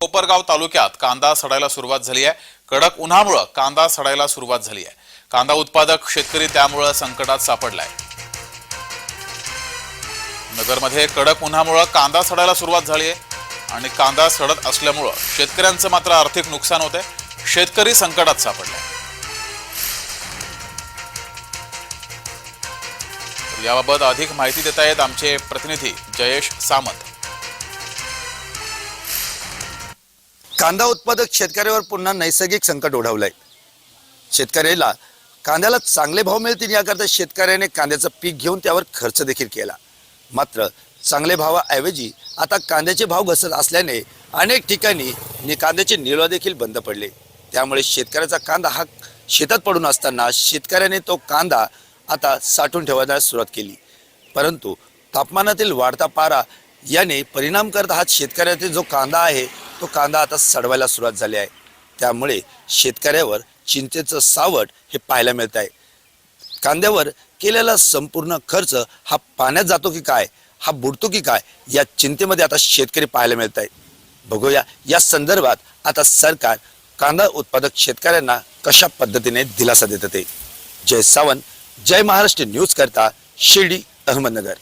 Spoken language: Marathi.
कोपरगाव तालुक्यात कांदा सडायला सुरुवात झाली आहे. कडक उन्हामुळं कांदा सडायला सुरुवात झाली आहे. कांदा उत्पादक शेतकरी त्यामुळं संकटात सापडलाय. नगरमध्ये कडक उन्हामुळं कांदा सडायला सुरुवात झाली आहे. आणि कांदा सडत असल्यामुळं शेतकऱ्यांचं मात्र आर्थिक नुकसान होत आहे शेतकरी संकटात सापडलाय. याबाबत अधिक माहिती देत आहेत आमचे प्रतिनिधी जयेश सामंत. कांदा उत्पादक शेतकऱ्यावर पुन्हा नैसर्गिक संकट ओढवलंय. शेतकऱ्याला कांद्याला चांगले भाव मिळतील याकरता शेतकऱ्याने कांद्याचं पीक घेऊन त्यावर खर्च देखील केला. मात्र चांगले भावाऐवजी आता कांद्याचे भाव घसरत असल्याने अनेक ठिकाणी कांद्याचे निळवा देखील बंद पडले. त्यामुळे शेतकऱ्याचा कांदा हा शेतात पडून असताना शेतकऱ्याने तो कांदा आता साठवून ठेवायला सुरुवात केली. परंतु तापमानातील वाढता पारा याने परिणाम करत हा शेतकऱ्याचा जो कांदा आहे तो कांदा आता सडवायला सुरुवात झाली आहे. त्यामुळे शेतकऱ्यावर चिंतेचं सावट हे पाहायला मिळत आहे. कांद्यावर केलेला संपूर्ण खर्च हा पाण्यात जातो की काय हा बुडतो की काय या चिंतेमध्ये आता शेतकरी पाहायला मिळत आहे. बघूया या संदर्भात आता सरकार कांदा उत्पादक शेतकऱ्यांना कशा पद्धतीने दिलासा देत ते. जय सावंत जय महाराष्ट्र न्यूज करता शिर्डी अहमदनगर.